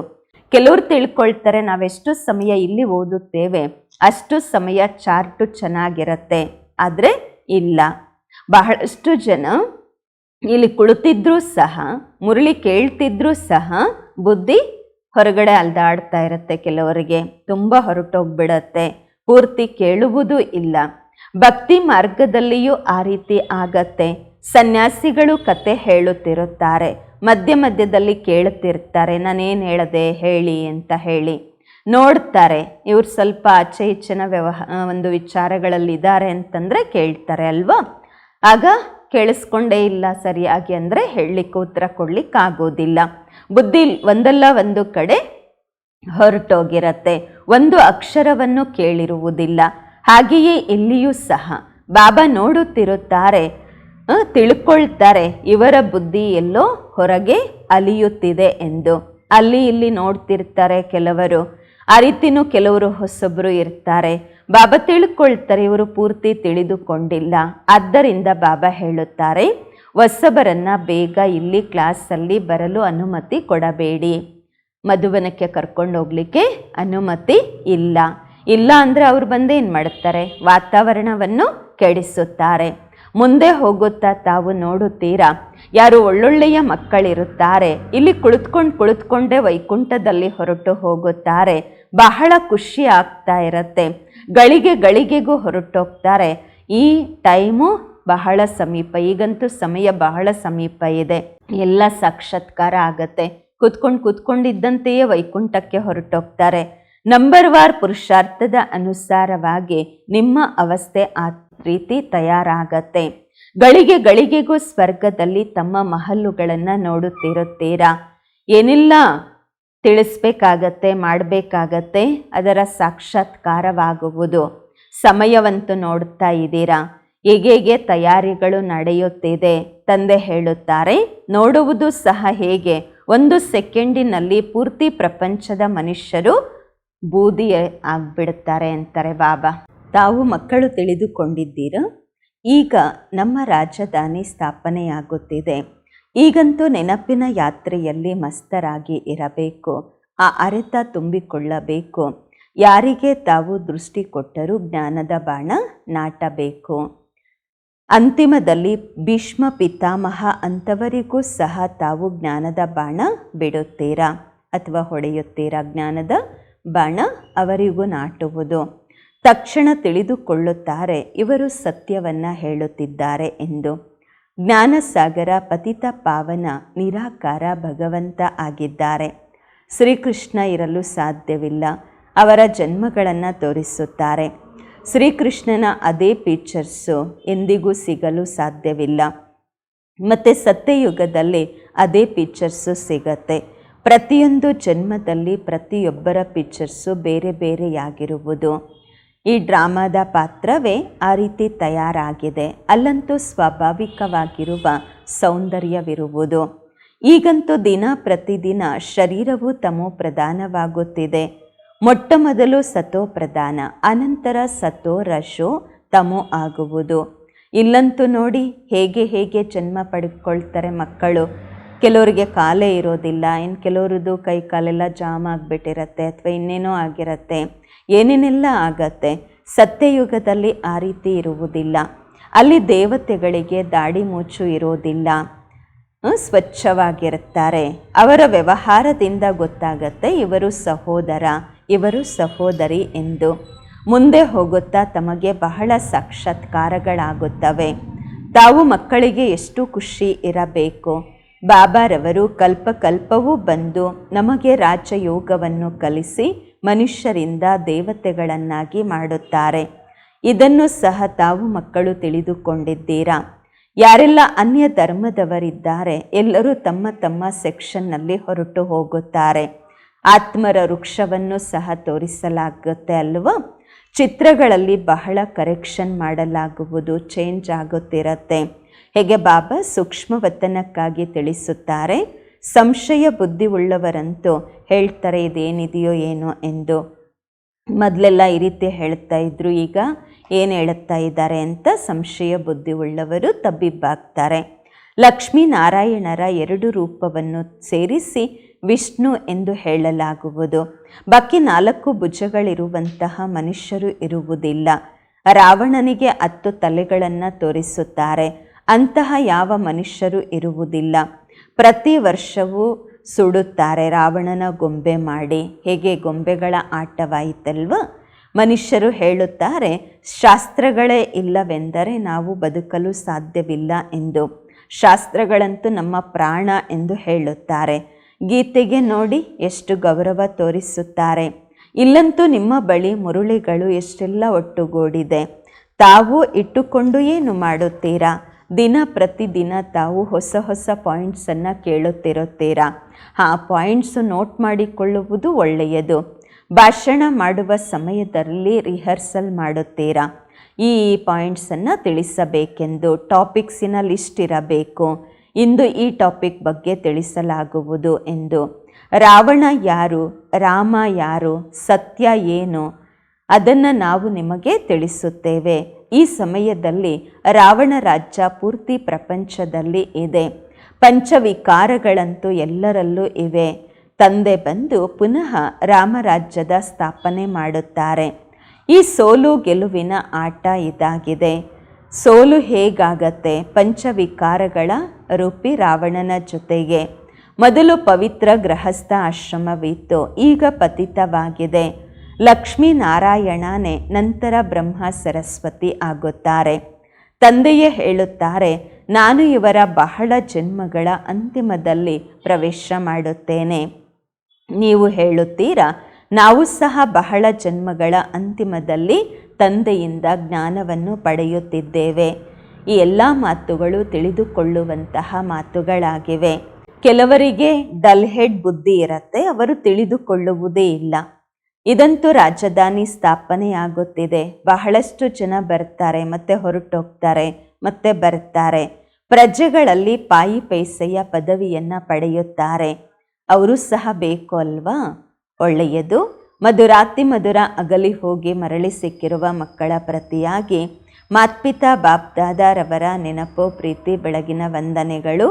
ಕೆಲವರು ತಿಳ್ಕೊಳ್ತಾರೆ, ನಾವೆಷ್ಟು ಸಮಯ ಇಲ್ಲಿ ಓದುತ್ತೇವೆ, ಅಷ್ಟು ಸಮಯ ಚಾರ್ಟು ಚೆನ್ನಾಗಿರತ್ತೆ. ಆದರೆ ಇಲ್ಲ. ಬಹಳಷ್ಟು ಜನ ಇಲ್ಲಿ ಕುಳಿತಿದ್ರೂ ಸಹ, ಮುರಳಿ ಕೇಳ್ತಿದ್ರೂ ಸಹ ಬುದ್ಧಿ ಹೊರಗಡೆ ಅಲ್ದಾಡ್ತಾ ಇರುತ್ತೆ ಕೆಲವರಿಗೆ. ತುಂಬ ಹೊರಟೋಗ್ಬಿಡತ್ತೆ. ಪೂರ್ತಿ ಕೇಳುವುದೂ ಇಲ್ಲ. ಭಕ್ತಿ ಮಾರ್ಗದಲ್ಲಿಯೂ ಆ ರೀತಿ ಆಗತ್ತೆ. ಸನ್ಯಾಸಿಗಳು ಕತೆ ಹೇಳುತ್ತಿರುತ್ತಾರೆ. ಮಧ್ಯ ಮಧ್ಯದಲ್ಲಿ ಕೇಳುತ್ತಿರ್ತಾರೆ ನಾನೇನು ಹೇಳದೆ? ಹೇಳಿ ಅಂತ ಹೇಳಿ. ನೋಡ್ತಾರೆ. ಇವ್ರು ಸ್ವಲ್ಪ ಆಚೆ ಈಚಿನ ವ್ಯವಹ ಒಂದು ವಿಚಾರಗಳಲ್ಲಿದ್ದಾರೆ ಅಂತಂದರೆ ಕೇಳ್ತಾರೆ ಅಲ್ವಾ? ಆಗ ಕೇಳಿಸ್ಕೊಂಡೇ ಇಲ್ಲ ಸರಿಯಾಗಿ ಅಂದರೆ ಹೇಳಲಿಕ್ಕೆ ಉತ್ತರ ಕೊಡಲಿಕ್ಕಾಗೋದಿಲ್ಲ. ಬುದ್ಧಿ ಒಂದಲ್ಲ ಒಂದು ಕಡೆ ಹೊರಟೋಗಿರತ್ತೆ. ಒಂದು ಅಕ್ಷರವನ್ನು ಕೇಳಿರುವುದಿಲ್ಲ. ಹಾಗೆಯೇ ಇಲ್ಲಿಯೂ ಸಹ. ಬಾಬಾ ನೋಡುತ್ತಿರುತ್ತಾರೆ ತಿಳ್ಕೊಳ್ತಾರೆ, ಇವರ ಬುದ್ಧಿ ಎಲ್ಲೋ ಹೊರಗೆ ಅಲಿಯುತ್ತಿದೆ ಎಂದು. ಅಲ್ಲಿ ಇಲ್ಲಿ ನೋಡ್ತಿರ್ತಾರೆ ಕೆಲವರು. ಆ ರೀತಿನೂ ಕೆಲವರು ಹೊಸಬ್ರು ಇರ್ತಾರೆ. ಬಾಬಾ ತಿಳ್ಕೊಳ್ತಾರೆ, ಇವರು ಪೂರ್ತಿ ತಿಳಿದುಕೊಂಡಿಲ್ಲ. ಆದ್ದರಿಂದ ಬಾಬಾ ಹೇಳುತ್ತಾರೆ, ಹೊಸಬರನ್ನ ಬೇಗ ಇಲ್ಲಿ ಕ್ಲಾಸಲ್ಲಿ ಬರಲು ಅನುಮತಿ ಕೊಡಬೇಡಿ. ಮಧುವನಕ್ಕೆ ಕರ್ಕೊಂಡು ಹೋಗ್ಲಿಕ್ಕೆ ಅನುಮತಿ ಇಲ್ಲ. ಇಲ್ಲ ಅಂದರೆ ಅವ್ರು ಬಂದು ಏನು ಮಾಡುತ್ತಾರೆ ವಾತಾವರಣವನ್ನು ಕೆಡಿಸುತ್ತಾರೆ. ಮುಂದೆ ಹೋಗುತ್ತಾ ತಾವು ನೋಡುತ್ತೀರಾ? ಯಾರು ಒಳ್ಳೊಳ್ಳೆಯ ಮಕ್ಕಳಿರುತ್ತಾರೆ. ಇಲ್ಲಿ ಕುಳಿತುಕೊಂಡು ಕುಳಿತುಕೊಂಡೇ ವೈಕುಂಠದಲ್ಲಿ ಹೊರಟು ಹೋಗುತ್ತಾರೆ. ಬಹಳ ಖುಷಿ ಆಗ್ತಾ ಇರತ್ತೆ. ಗಳಿಗೆ ಗಳಿಗೆಗೂ ಹೊರಟೋಗ್ತಾರೆ. ಈ ಟೈಮು ಬಹಳ ಸಮೀಪ, ಈಗಂತೂ ಸಮಯ ಬಹಳ ಸಮೀಪ ಇದೆ. ಎಲ್ಲ ಸಾಕ್ಷಾತ್ಕಾರ ಆಗತ್ತೆ. ಕುತ್ಕೊಂಡು ಕೂತ್ಕೊಂಡಿದ್ದಂತೆಯೇ ವೈಕುಂಠಕ್ಕೆ ಹೊರಟೋಗ್ತಾರೆ. ನಂಬರ್ ವಾರ್ ಪುರುಷಾರ್ಥದ ಅನುಸಾರವಾಗಿ ನಿಮ್ಮ ಅವಸ್ಥೆ ಆ ರೀತಿ ತಯಾರಾಗತ್ತೆ. ಗಳಿಗೆ ಗಳಿಗೆಗೂ ಸ್ವರ್ಗದಲ್ಲಿ ತಮ್ಮ ಮಹಲ್ಲುಗಳನ್ನು ನೋಡುತ್ತಿರುತ್ತೀರಾ? ಏನಿಲ್ಲ ತಿಳಿಸ್ಬೇಕಾಗತ್ತೆ, ಮಾಡಬೇಕಾಗತ್ತೆ, ಅದರ ಸಾಕ್ಷಾತ್ಕಾರವಾಗುವುದು. ಸಮಯವಂತೂ ನೋಡ್ತಾ ಇದ್ದೀರಾ? ಹೇಗೆ ತಯಾರಿಗಳು ನಡೆಯುತ್ತಿದೆ? ತಂದೆ ಹೇಳುತ್ತಾರೆ, ನೋಡುವುದು ಸಹ ಹೇಗೆ? ಒಂದು ಸೆಕೆಂಡಿನಲ್ಲಿ ಪೂರ್ತಿ ಪ್ರಪಂಚದ ಮನುಷ್ಯರು ಬೂದಿ ಆಗ್ಬಿಡುತ್ತಾರೆ ಅಂತಾರೆ ಬಾಬಾ. ತಾವು ಮಕ್ಕಳು ತಿಳಿದುಕೊಂಡಿದ್ದೀರ? ಈಗ ನಮ್ಮ ರಾಜಧಾನಿ ಸ್ಥಾಪನೆಯಾಗುತ್ತಿದೆ. ಈಗಂತೂ ನೆನಪಿನ ಯಾತ್ರೆಯಲ್ಲಿ ಮಸ್ತರಾಗಿ ಇರಬೇಕು. ಆ ಅರೆತ ತುಂಬಿಕೊಳ್ಳಬೇಕು. ಯಾರಿಗೆ ತಾವು ದೃಷ್ಟಿ ಕೊಟ್ಟರೂ ಜ್ಞಾನದ ಬಾಣ ನಾಟಬೇಕು. ಅಂತಿಮದಲ್ಲಿ ಭೀಷ್ಮ ಪಿತಾಮಹ ಅಂಥವರಿಗೂ ಸಹ ತಾವು ಜ್ಞಾನದ ಬಾಣ ಬಿಡುತ್ತೀರಾ? ಅಥವಾ ಹೊಡೆಯುತ್ತೀರಾ ಜ್ಞಾನದ ಬಾಣ? ಅವರಿಗೂ ನಾಟುವುದು. ತಕ್ಷಣ ತಿಳಿದುಕೊಳ್ಳುತ್ತಾರೆ, ಇವರು ಸತ್ಯವನ್ನು ಹೇಳುತ್ತಿದ್ದಾರೆ ಎಂದು. ಜ್ಞಾನಸಾಗರ ಪತಿತ ಪಾವನ ನಿರಾಕಾರ ಭಗವಂತ ಆಗಿದ್ದಾರೆ. ಶ್ರೀಕೃಷ್ಣ ಇರಲು ಸಾಧ್ಯವಿಲ್ಲ. ಅವರ ಜನ್ಮಗಳನ್ನು ತೋರಿಸುತ್ತಾರೆ. ಶ್ರೀಕೃಷ್ಣನ ಅದೇ ಫೀಚರ್ಸು ಎಂದಿಗೂ ಸಿಗಲು ಸಾಧ್ಯವಿಲ್ಲ. ಮತ್ತು ಸತ್ಯಯುಗದಲ್ಲಿ ಅದೇ ಪಿಕ್ಚರ್ಸು ಸಿಗತ್ತೆ. ಪ್ರತಿಯೊಂದು ಜನ್ಮದಲ್ಲಿ ಪ್ರತಿಯೊಬ್ಬರ ಪಿಕ್ಚರ್ಸು ಬೇರೆ ಬೇರೆಯಾಗಿರುವುದು. ಈ ಡ್ರಾಮಾದ ಪಾತ್ರವೇ ಆ ರೀತಿ ತಯಾರಾಗಿದೆ. ಅಲ್ಲಂತೂ ಸ್ವಾಭಾವಿಕವಾಗಿರುವ ಸೌಂದರ್ಯವಿರುವುದು. ಈಗಂತೂ ದಿನ ಪ್ರತಿದಿನ ಶರೀರವು ತಮೋ ಪ್ರಧಾನವಾಗುತ್ತಿದೆ. ಮೊಟ್ಟ ಮೊದಲು ಸತೋ ಪ್ರಧಾನ, ಅನಂತರ ಸತೋ ರಶೋ ತಮೋ ಆಗುವುದು. ಇಲ್ಲಂತೂ ನೋಡಿ ಹೇಗೆ ಹೇಗೆ ಜನ್ಮ ಪಡೆದುಕೊಳ್ತಾರೆ ಮಕ್ಕಳು. ಕೆಲವರಿಗೆ ಕಾಲೇ ಇರೋದಿಲ್ಲ. ಇನ್ನು ಕೆಲವ್ರದ್ದು ಕೈ ಕಾಲೆಲ್ಲ ಜಾಮ್ ಆಗಿಬಿಟ್ಟಿರತ್ತೆ ಅಥವಾ ಇನ್ನೇನೋ ಆಗಿರತ್ತೆ. ಏನೇನೆಲ್ಲ ಆಗತ್ತೆ? ಸತ್ಯಯುಗದಲ್ಲಿ ಆ ರೀತಿ ಇರುವುದಿಲ್ಲ. ಅಲ್ಲಿ ದೇವತೆಗಳಿಗೆ ದಾಡಿ ಮೂಚು ಇರೋದಿಲ್ಲ. ಸ್ವಚ್ಛವಾಗಿರುತ್ತಾರೆ. ಅವರ ವ್ಯವಹಾರದಿಂದ ಗೊತ್ತಾಗತ್ತೆ ಇವರು ಸಹೋದರ, ಇವರು ಸಹೋದರಿ ಎಂದು. ಮುಂದೆ ಹೋಗುತ್ತಾ ತಮಗೆ ಬಹಳ ಸಾಕ್ಷಾತ್ಕಾರಗಳಾಗುತ್ತವೆ. ತಾವು ಮಕ್ಕಳಿಗೆ ಎಷ್ಟು ಖುಷಿ ಇರಬೇಕು? ಬಾಬಾರವರು ಕಲ್ಪ ಕಲ್ಪವೂ ಬಂದು ನಮಗೆ ರಾಜಯೋಗವನ್ನು ಕಲಿಸಿ ಮನುಷ್ಯರಿಂದ ದೇವತೆಗಳನ್ನಾಗಿ ಮಾಡುತ್ತಾರೆ. ಇದನ್ನು ಸಹ ತಾವು ಮಕ್ಕಳು ತಿಳಿದುಕೊಂಡಿದ್ದೀರಾ? ಯಾರೆಲ್ಲ ಅನ್ಯ ಧರ್ಮದವರಿದ್ದಾರೆ, ಎಲ್ಲರೂ ತಮ್ಮ ತಮ್ಮ ಸೆಕ್ಷನ್ನಲ್ಲಿ ಹೊರಟು ಹೋಗುತ್ತಾರೆ. ಆತ್ಮರ ವೃಕ್ಷವನ್ನು ಸಹ ತೋರಿಸಲಾಗುತ್ತೆ ಅಲ್ವಾ? ಚಿತ್ರಗಳಲ್ಲಿ ಬಹಳ ಕರೆಕ್ಷನ್ ಮಾಡಲಾಗುವುದು, ಚೇಂಜ್ ಆಗುತ್ತಿರತ್ತೆ. ಹೇಗೆ ಬಾಬಾ ಸೂಕ್ಷ್ಮವತನಕ್ಕಾಗಿ ತಿಳಿಸುತ್ತಾರೆ? ಸಂಶಯ ಬುದ್ಧಿ ಉಳ್ಳವರಂತೂ ಹೇಳ್ತಾರೆ, ಇದೇನಿದೆಯೋ ಏನೋ ಎಂದು. ಮೊದಲೆಲ್ಲ ಈ ರೀತಿ ಹೇಳ್ತಾ ಇದ್ರು. ಈಗ ಏನು ಹೇಳುತ್ತಾ ಇದ್ದಾರೆ ಅಂತ ಸಂಶಯ ಬುದ್ಧಿ ಉಳ್ಳವರು ತಬ್ಬಿಬ್ಬಾಗ್ತಾರೆ. ಲಕ್ಷ್ಮೀನಾರಾಯಣರ ಎರಡು ರೂಪವನ್ನು ಸೇರಿಸಿ ವಿಷ್ಣು ಎಂದು ಹೇಳಲಾಗುವುದು. ಬಾಕಿ ನಾಲ್ಕು ಭುಜಗಳಿರುವಂತಹ ಮನುಷ್ಯರು ಇರುವುದಿಲ್ಲ. ರಾವಣನಿಗೆ ಹತ್ತು ತಲೆಗಳನ್ನು ತೋರಿಸುತ್ತಾರೆ. ಅಂತಹ ಯಾವ ಮನುಷ್ಯರು ಇರುವುದಿಲ್ಲ. ಪ್ರತಿ ವರ್ಷವೂ ಸುಡುತ್ತಾರೆ, ರಾವಣನ ಗೊಂಬೆ ಮಾಡಿ. ಹೇಗೆ ಗೊಂಬೆಗಳ ಆಟವಾಯಿತಲ್ವ? ಮನುಷ್ಯರು ಹೇಳುತ್ತಾರೆ, ಶಾಸ್ತ್ರಗಳೇ ಇಲ್ಲವೆಂದರೆ ನಾವು ಬದುಕಲು ಸಾಧ್ಯವಿಲ್ಲ ಎಂದು. ಶಾಸ್ತ್ರಗಳಂತೂ ನಮ್ಮ ಪ್ರಾಣ ಎಂದು ಹೇಳುತ್ತಾರೆ. ಗೀತೆಗೆ ನೋಡಿ ಎಷ್ಟು ಗೌರವ ತೋರಿಸುತ್ತಾರೆ. ಇಲ್ಲಂತೂ ನಿಮ್ಮ ಬಳಿ ಮುರುಳಿಗಳು ಎಷ್ಟೆಲ್ಲ ಒಟ್ಟುಗೂಡಿದೆ. ತಾವು ಇಟ್ಟುಕೊಂಡು ಏನು ಮಾಡುತ್ತೀರಾ? ದಿನ ಪ್ರತಿದಿನ ತಾವು ಹೊಸ ಹೊಸ ಪಾಯಿಂಟ್ಸನ್ನು ಕೇಳುತ್ತಿರುತ್ತೀರಾ? ಆ ಪಾಯಿಂಟ್ಸು ನೋಟ್ ಮಾಡಿಕೊಳ್ಳುವುದು ಒಳ್ಳೆಯದು. ಭಾಷಣ ಮಾಡುವ ಸಮಯದಲ್ಲಿ ರಿಹರ್ಸಲ್ ಮಾಡುತ್ತೀರಾ? ಈ ಪಾಯಿಂಟ್ಸನ್ನು ತಿಳಿಸಬೇಕೆಂದು ಟಾಪಿಕ್ಸಿನ ಲಿಸ್ಟ್ ಇರಬೇಕು. ಇಂದು ಈ ಟಾಪಿಕ್ ಬಗ್ಗೆ ತಿಳಿಸಲಾಗುವುದು ಎಂದು. ರಾವಣ ಯಾರು? ರಾಮ ಯಾರು? ಸತ್ಯ ಏನು? ಅದನ್ನು ನಾವು ನಿಮಗೆ ತಿಳಿಸುತ್ತೇವೆ. ಈ ಸಮಯದಲ್ಲಿ ರಾವಣ ರಾಜ್ಯ ಪೂರ್ತಿ ಪ್ರಪಂಚದಲ್ಲಿ ಇದೆ. ಪಂಚವಿಕಾರಗಳಂತೂ ಎಲ್ಲರಲ್ಲೂ ಇವೆ. ತಂದೆ ಬಂದು ಪುನಃ ರಾಮರಾಜ್ಯದ ಸ್ಥಾಪನೆ ಮಾಡುತ್ತಾರೆ. ಈ ಸೋಲು ಗೆಲುವಿನ ಆಟ ಇದಾಗಿದೆ. ಸೋಲು ಹೇಗಾಗತ್ತೆ? ಪಂಚವಿಕಾರಗಳ ರೂಪಿ ರಾವಣನ ಜೊತೆಗೆ. ಮೊದಲು ಪವಿತ್ರ ಗೃಹಸ್ಥ ಆಶ್ರಮವಿತ್ತು, ಈಗ ಪತಿತವಾಗಿದೆ. ಲಕ್ಷ್ಮೀನಾರಾಯಣನೇ ನಂತರ ಬ್ರಹ್ಮ ಸರಸ್ವತಿ ಆಗುತ್ತಾರೆ. ತಂದೆಯೇ ಹೇಳುತ್ತಾರೆ, ನಾನು ಇವರ ಬಹಳ ಜನ್ಮಗಳ ಅಂತಿಮದಲ್ಲಿ ಪ್ರವೇಶ ಮಾಡುತ್ತೇನೆ. ನೀವು ಹೇಳುತ್ತೀರಾ, ನಾವು ಸಹ ಬಹಳ ಜನ್ಮಗಳ ಅಂತಿಮದಲ್ಲಿ ತಂದೆಯಿಂದ ಜ್ಞಾನವನ್ನು ಪಡೆಯುತ್ತಿದ್ದೇವೆ. ಈ ಎಲ್ಲ ಮಾತುಗಳು ತಿಳಿದುಕೊಳ್ಳುವಂತಹ ಮಾತುಗಳಾಗಿವೆ. ಕೆಲವರಿಗೆ ಡಲ್ ಹೆಡ್ ಬುದ್ಧಿ ಇರುತ್ತೆ, ಅವರು ತಿಳಿದುಕೊಳ್ಳುವುದೇ ಇಲ್ಲ. ಇದಂತೂ ರಾಜಧಾನಿ ಸ್ಥಾಪನೆಯಾಗುತ್ತಿದೆ. ಬಹಳಷ್ಟು ಜನ ಬರ್ತಾರೆ, ಮತ್ತೆ ಹೊರಟೋಗ್ತಾರೆ, ಮತ್ತೆ ಬರ್ತಾರೆ. ಪ್ರಜೆಗಳಲ್ಲಿ ಪಾಯಿ ಪೈಸೆಯ ಪದವಿಯನ್ನು ಪಡೆಯುತ್ತಾರೆ. ಅವರು ಸಹ ಬೇಕು ಅಲ್ವಾ? ಒಳ್ಳೆಯದು. ಮಧುರಾತಿ ಮಧುರ ಅಗಲಿ ಹೋಗಿ ಮರಳಿ ಸಿಕ್ಕಿರುವ ಮಕ್ಕಳ ಪ್ರತಿಯಾಗಿ ಮಾತ್ಪಿತಾ ಬಾಪ್ದಾದಾರವರ ನೆನಪು, ಪ್ರೀತಿ, ಬೆಳಗಿನ ವಂದನೆಗಳು,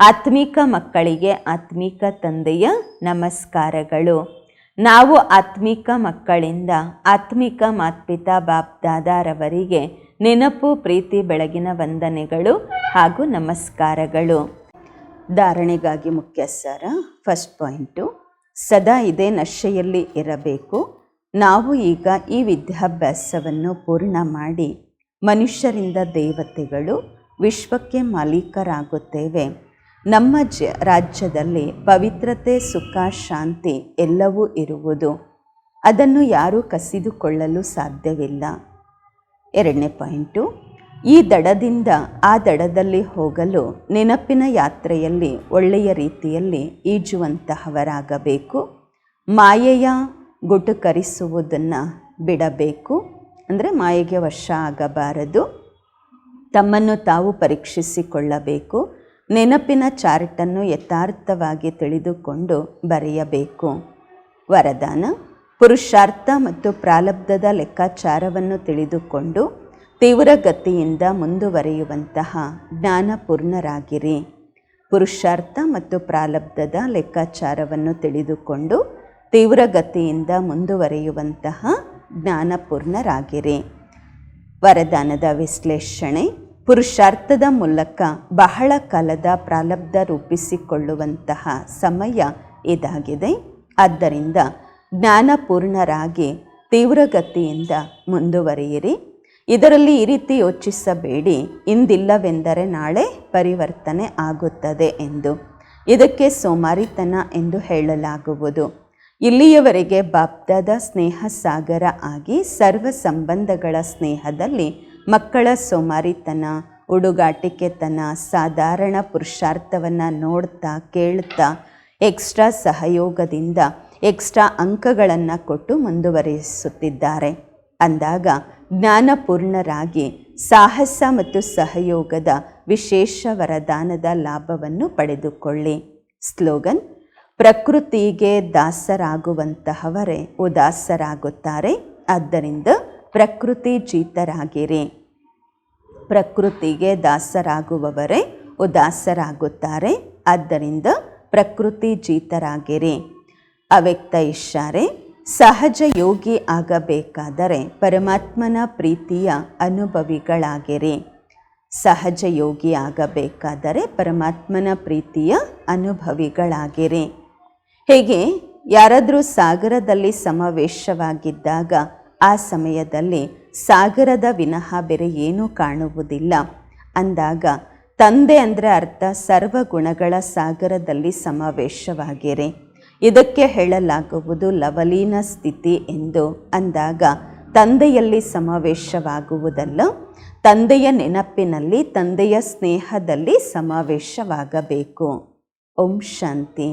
ಆತ್ಮಿಕ ಮಕ್ಕಳಿಗೆ ಆತ್ಮಿಕ ತಂದೆಯ ನಮಸ್ಕಾರಗಳು. ನಾವು ಆತ್ಮಿಕ ಮಕ್ಕಳಿಂದ ಆತ್ಮಿಕ ಮಾತ್ಪಿತಾ ಬಾಪ್ದಾದಾರವರಿಗೆ ನೆನಪು, ಪ್ರೀತಿ, ಬೆಳಗಿನ ವಂದನೆಗಳು ಹಾಗೂ ನಮಸ್ಕಾರಗಳು. ಧಾರಣೆಗಾಗಿ ಮುಖ್ಯ ಸರ ಫಸ್ಟ್ ಪಾಯಿಂಟು ಸದಾ ಇದೇ ನಶೆಯಲ್ಲಿ ಇರಬೇಕು. ನಾವು ಈಗ ಈ ವಿದ್ಯಾಭ್ಯಾಸವನ್ನು ಪೂರ್ಣ ಮಾಡಿ ಮನುಷ್ಯರಿಂದ ದೇವತೆಗಳು ವಿಶ್ವಕ್ಕೆ ಮಾಲೀಕರಾಗುತ್ತೇವೆ. ನಮ್ಮ ಜ, ರಾಜ್ಯದಲ್ಲಿ ಪವಿತ್ರತೆ, ಸುಖ, ಶಾಂತಿ ಎಲ್ಲವೂ ಇರುವುದು. ಅದನ್ನು ಯಾರೂ ಕಸಿದುಕೊಳ್ಳಲು ಸಾಧ್ಯವಿಲ್ಲ. ಎರಡನೇ ಪಾಯಿಂಟು, ಈ ದಡದಿಂದ ಆ ದಡದಲ್ಲಿ ಹೋಗಲು ನೆನಪಿನ ಯಾತ್ರೆಯಲ್ಲಿ, ಒಳ್ಳೆಯ ರೀತಿಯಲ್ಲಿ ಈಜುವಂತಹವರಾಗಬೇಕು. ಮಾಯೆಯ ಗುಟುಕರಿಸುವುದನ್ನು ಬಿಡಬೇಕು. ಅಂದರೆ ಮಾಯೆಗೆ ವಶ ಆಗಬಾರದು. ತಮ್ಮನ್ನು ತಾವು ಪರೀಕ್ಷಿಸಿಕೊಳ್ಳಬೇಕು. ನೆನಪಿನ ಚಾರ್ಟನ್ನು ಯಥಾರ್ಥವಾಗಿ ತಿಳಿದುಕೊಂಡು ಬರೆಯಬೇಕು. ವರದಾನ, ಪುರುಷಾರ್ಥ ಮತ್ತು ಪ್ರಾಲಬ್ಧದ ಲೆಕ್ಕಾಚಾರವನ್ನು ತಿಳಿದುಕೊಂಡು ತೀವ್ರಗತಿಯಿಂದ ಮುಂದುವರಿಯುವಂತಹ ಜ್ಞಾನಪೂರ್ಣರಾಗಿರಿ. ಪುರುಷಾರ್ಥ ಮತ್ತು ಪ್ರಾಲಬ್ಧದ ಲೆಕ್ಕಾಚಾರವನ್ನು ತಿಳಿದುಕೊಂಡು ತೀವ್ರಗತಿಯಿಂದ ಮುಂದುವರಿಯುವಂತಹ ಜ್ಞಾನಪೂರ್ಣರಾಗಿರಿ. ವರದಾನದ ವಿಶ್ಲೇಷಣೆ ಪುರುಷಾರ್ಥದ ಮೂಲಕ ಬಹಳ ಕಾಲದ ಪ್ರಾಲಬ್ಧ ರೂಪಿಸಿಕೊಳ್ಳುವಂತಹ ಸಮಯ ಇದಾಗಿದೆ. ಆದ್ದರಿಂದ ಜ್ಞಾನಪೂರ್ಣರಾಗಿ ತೀವ್ರಗತಿಯಿಂದ ಮುಂದುವರಿಯಿರಿ. ಇದರಲ್ಲಿ ಈ ರೀತಿ ಯೋಚಿಸಬೇಡಿ. ಇಂದಿಲ್ಲವೆಂದರೆ ನಾಳೆ ಪರಿವರ್ತನೆ ಆಗುತ್ತದೆ ಎಂದು. ಇದಕ್ಕೆ ಸೋಮಾರಿತನ ಎಂದು ಹೇಳಲಾಗುವುದು. ಇಲ್ಲಿಯವರೆಗೆ ಬಾಬ್ದಾದ ಸ್ನೇಹ ಸಾಗರ ಆಗಿ ಸರ್ವ ಸಂಬಂಧಗಳ ಸ್ನೇಹದಲ್ಲಿ ಮಕ್ಕಳ ಸೋಮಾರಿತನ ಉಡುಗಾಟಿಕೆತನ ಸಾಧಾರಣ ಪುರುಷಾರ್ಥವನ್ನು ನೋಡ್ತಾ ಕೇಳ್ತಾ ಎಕ್ಸ್ಟ್ರಾ ಸಹಯೋಗದಿಂದ ಎಕ್ಸ್ಟ್ರಾ ಅಂಕಗಳನ್ನು ಕೊಟ್ಟು ಮುಂದುವರಿಸುತ್ತಿದ್ದಾರೆ. ಅಂದಾಗ ಜ್ಞಾನಪೂರ್ಣರಾಗಿ ಸಾಹಸ ಮತ್ತು ಸಹಯೋಗದ ವಿಶೇಷ ವರದಾನದ ಲಾಭವನ್ನು ಪಡೆದುಕೊಳ್ಳಿ. ಸ್ಲೋಗನ್, ಪ್ರಕೃತಿಗೆ ದಾಸರಾಗುವಂತಹವರೇ ಉದಾಸರಾಗುತ್ತಾರೆ. ಆದ್ದರಿಂದ ಪ್ರಕೃತಿ ಜೀತರಾಗಿರಿ ಪ್ರಕೃತಿಗೆ ದಾಸರಾಗುವವರೇ, ಉದಾಸರಾಗುತ್ತಾರೆ, ಆದ್ದರಿಂದ ಪ್ರಕೃತಿ ಜೀತರಾಗಿರಿ ಅವ್ಯಕ್ತ ಇಷ್ಟಾರೆ ಸಹಜ ಯೋಗಿ ಆಗಬೇಕಾದರೆ ಪರಮಾತ್ಮನ ಪ್ರೀತಿಯ ಅನುಭವಿಗಳಾಗಿರಿ. ಸಹಜ ಯೋಗಿ ಆಗಬೇಕಾದರೆ ಪರಮಾತ್ಮನ ಪ್ರೀತಿಯ ಅನುಭವಿಗಳಾಗಿರಿ. ಹೇಗೆ ಯಾರಾದರೂ ಸಾಗರದಲ್ಲಿ ಸಮಾವೇಶವಾಗಿದ್ದಾಗ ಆ ಸಮಯದಲ್ಲಿ ಸಾಗರದ ವಿನಃ ಬೇರೆ ಏನೂ ಕಾಣುವುದಿಲ್ಲ. ಅಂದಾಗ ತಂದೆ ಅಂದರೆ ಅರ್ಥ ಸರ್ವ ಗುಣಗಳ ಸಾಗರದಲ್ಲಿ ಸಮಾವೇಶವಾಗಿರಿ. ಇದಕ್ಕೆ ಹೇಳಲಾಗುವುದು ಲವಲೀನ ಸ್ಥಿತಿ ಎಂದು. ಅಂದಾಗ ತಂದೆಯಲ್ಲಿ ಸಮಾವೇಶವಾಗುವುದಲ್ಲ, ತಂದೆಯ ನೆನಪಿನಲ್ಲಿ, ತಂದೆಯ ಸ್ನೇಹದಲ್ಲಿ ಸಮಾವೇಶವಾಗಬೇಕು. ಓಂ ಶಾಂತಿ.